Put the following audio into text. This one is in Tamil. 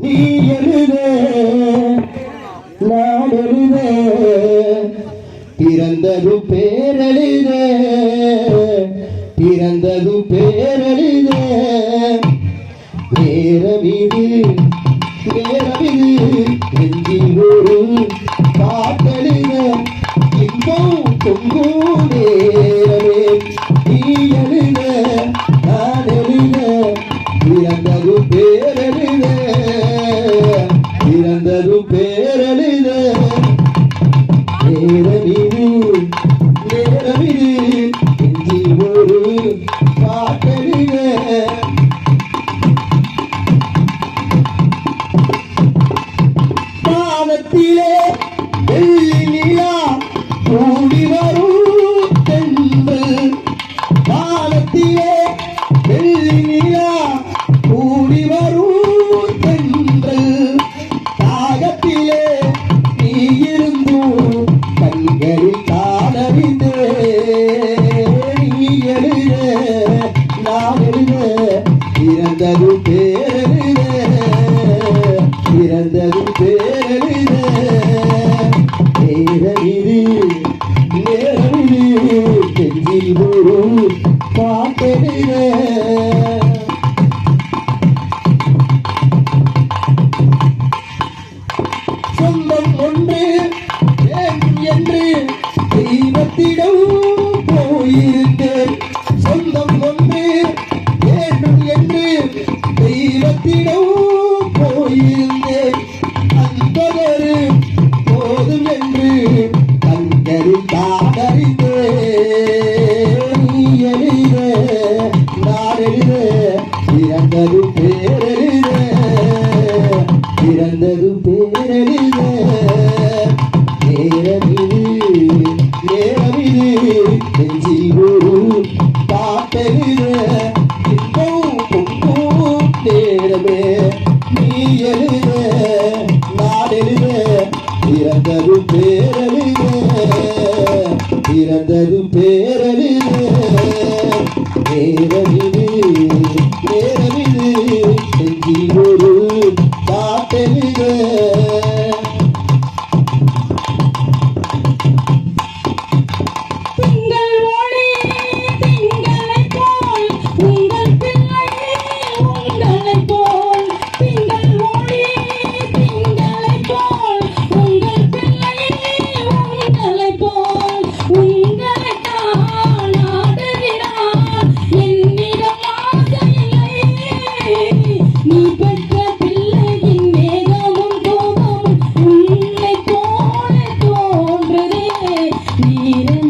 நீ எழுத நான் எழுத. பிறந்தது பேரழிதே பிறந்தது பேரழிதே. நேரமிது நேரமிது நெஞ்சில் ஒரு பாட்டெழுத இன்பம் பொங்கும் பிறந்தது பேரெழுத நேரமிது நேரமிது. நெஞ்சில் ஒரு வெள்ளி நிலா கூடி பிறந்தது பேரெழுத பிறந்தது பேரெழுத நேரமிது நேரமிது நெஞ்சில் ஒரு பாட்டெழுத. சொந்தம் ஒன்று என்று தெய்வத்திடம் போயிருந்தேன் தெய்வத்திடம் போயிருந்தேன் அன்பதொரு போதும் என்று கண்களில் காதறிந்தேன் நீ எழுத நான் எழுத பிறந்தது பேரெழுத பிறந்தது பேரெழுத நேரமிது நேரமிது நெஞ்சில் ஒரு பாட்டெழுத நீ எழுத நான் பேரறிவே பிறந்தது பேரெழுத பிறந்தது பேரெழுத